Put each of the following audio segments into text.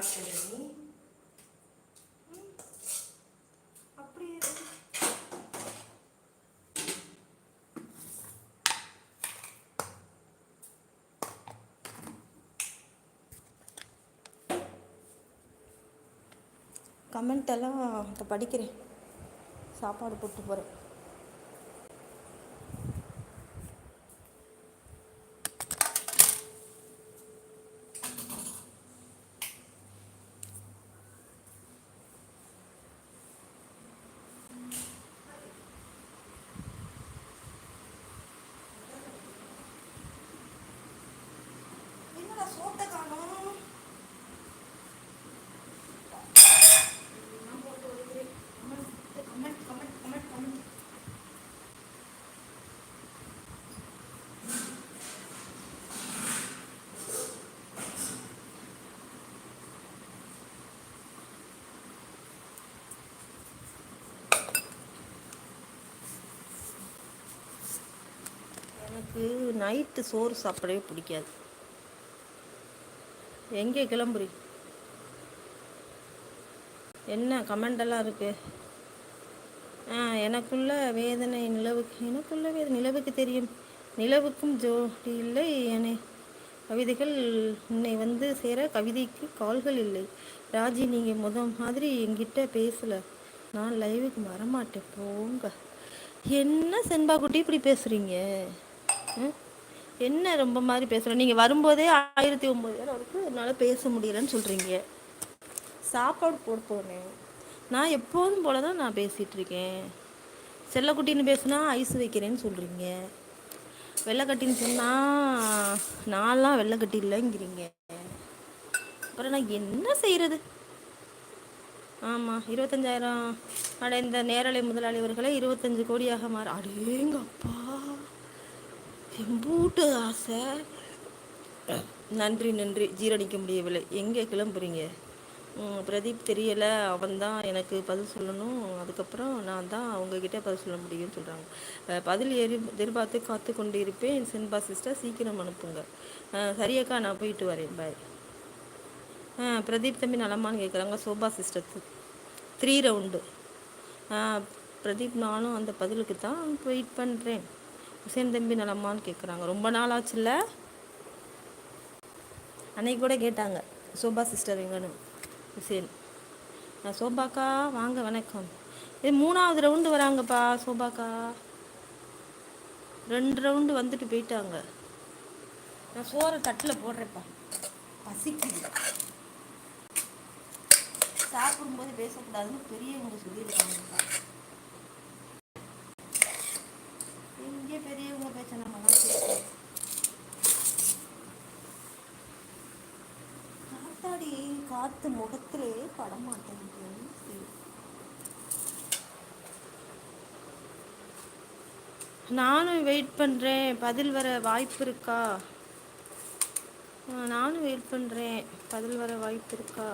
சாப்பிட்டது அப்படியே கமெண்ட் எல்லாம் படிக்கிறேன். சாப்பாடு போட்டு போகிறேன் என்னடா சோத்தை காணோம் நான் போட்டு வைக்கிறேன் கமெண்ட் கமெண்ட் கமெண்ட் கமெண்ட் எனக்கு நைட்டு சோறு சாப்பிடவே பிடிக்காது. எங்கே கிளம்புறி? என்ன கமெண்டெல்லாம் இருக்குது ஆ எனக்குள்ள வேதனை நிலவுக்கு எனக்குள்ள வேதனை நிலவுக்கு தெரியும். நிலவுக்கும் ஜோடி இல்லை என. கவிதைகள் உன்னை வந்து சேர கவிதைக்கு கால்கள் இல்லை. ராஜி நீங்கள் முத மாதிரி என்கிட்ட பேசலை. நான் லைவுக்கு வரமாட்டேன் போங்க. என்ன செண்பா குட்டி இப்படி பேசுகிறீங்க என்ன ரொம்ப மாதிரி பேசுகிறோம் நீங்கள் வரும்போதே ஆயிரத்தி ஒம்பது பேர் அவருக்கு என்னால் பேச முடியலன்னு சொல்கிறீங்க சாப்பாடு போட போனேன் நான் எப்போதும் போல தான் நான் பேசிகிட்ருக்கேன் செல்லக்குட்டின்னு பேசுனா ஐஸ் வைக்கிறேன்னு சொல்கிறீங்க வெள்ளைக்கட்டின்னு சொன்னால் நான்லாம் வெள்ளைக்கட்டி இல்லைங்கிறீங்க. அப்புறம் நான் என்ன செய்கிறது ஆமாம் இருபத்தஞ்சாயிரம் அடைந்த நேரலை முதலாளி அவர்களை இருபத்தஞ்சு கோடியாக மாற அடேங்கப்பா. எம்பூட்டு ஆசை. நன்றி நன்றி. ஜீரணிக்க முடியவில்லை. எங்கே கிளம்புறீங்க? பிரதீப் தெரியலை. அவன் தான் எனக்கு பதில் சொல்லணும். அதுக்கப்புறம் நான் தான் அவங்கக்கிட்ட பதில் சொல்ல முடியும்னு சொல்கிறாங்க பதில் எரி எதிர்பார்த்து காத்து கொண்டு இருப்பேன் சென்பா சிஸ்டர் சீக்கிரம் அனுப்புங்க. சரியக்கா நான் போயிட்டு வரேன். பாய் பிரதீப் தம்பி நலமான்னு கேட்குறாங்க Shobha sister three round Pradeep நானும் அந்த பதிலுக்கு தான் வெயிட் பண்ணுறேன் ஹுசேன் தம்பி நலமான்னு கேட்குறாங்க ரொம்ப நாள் ஆச்சுல்ல அன்னைக்கு கூட கேட்டாங்க. சோபா சிஸ்டர் எங்கன்னு. ஹுசேன் நான் சோபாக்கா வாங்க வணக்கம். இது மூணாவது ரவுண்டு வராங்கப்பா சோபாக்கா. ரெண்டு ரவுண்டு வந்துட்டு போயிட்டாங்க. நான் சோறை தட்டில் போடுறேன்ப்பா. பசிக்குது. சாப்பிடும்போது பேசக்கூடாதுன்னு பெரியவங்க சொல்லியிருக்காங்கப்பா எங்கே பெரியவங்க பேச்ச நம்ம தான் கேட்கணும் காத்தாடி காத்து முகத்திலே படமாட்டேங்குது. நானும் வெயிட் பண்ணுறேன் பதில் வர வாய்ப்பு இருக்கா? நானும் வெயிட் பண்ணுறேன் பதில் வர வாய்ப்பு இருக்கா?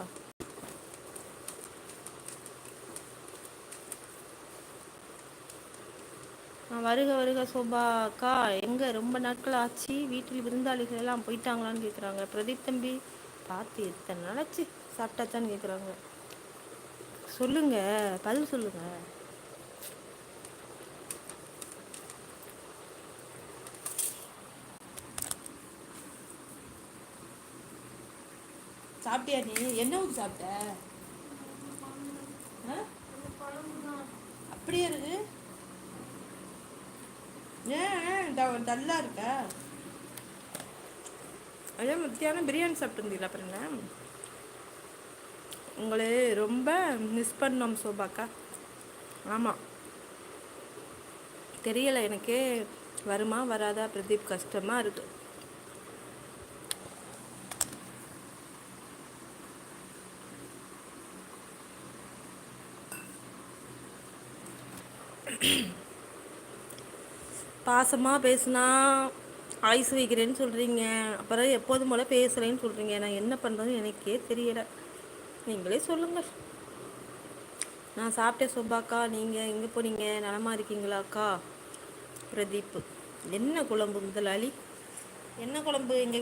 வருக வருக சோபா அக்கா. எங்கே? ரொம்ப நாட்கள் ஆச்சு. வீட்டில் விருந்தாளிகள் எல்லாம் போயிட்டாங்களான்னு கேட்குறாங்க பிரதீப் தம்பி பார்த்து எத்தனை நாளாச்சு சாப்பிட்டாச்சான்னு கேட்குறாங்க சொல்லுங்க பதில் சொல்லுங்க. சாப்பிட்டியா நீ? என்ன ஊற்றி சாப்பிட்ட? அப்படியே இருக்கு. ஏன் டல்லா இருக்க? அதே மத்தியானம் பிரியாணி சாப்பிட்டுருந்தீங்களா அப்புறம் என்ன உங்களை ரொம்ப மிஸ் பண்ணோம் சோபாக்கா. ஆமாம் தெரியலை எனக்கே வருமா வராதா? பிரதீப் கஷ்டமாக இருக்கு. பாசமாக பேசுனா ஐஸ் வைக்கிறேன்னு சொல்கிறீங்க அப்புறம் எப்போதும் போல் பேசுகிறேன்னு சொல்கிறீங்க நான் என்ன பண்ணுறதுன்னு எனக்கே தெரியலை. நீங்களே சொல்லுங்கள். நான் சாப்பிட்டேன் சோபாக்கா நீங்கள் எங்கே போனீங்க? நலமா இருக்கீங்களாக்கா? பிரதீப் என்ன குழம்பு முதலாளி? என்ன குழம்பு? எங்கள்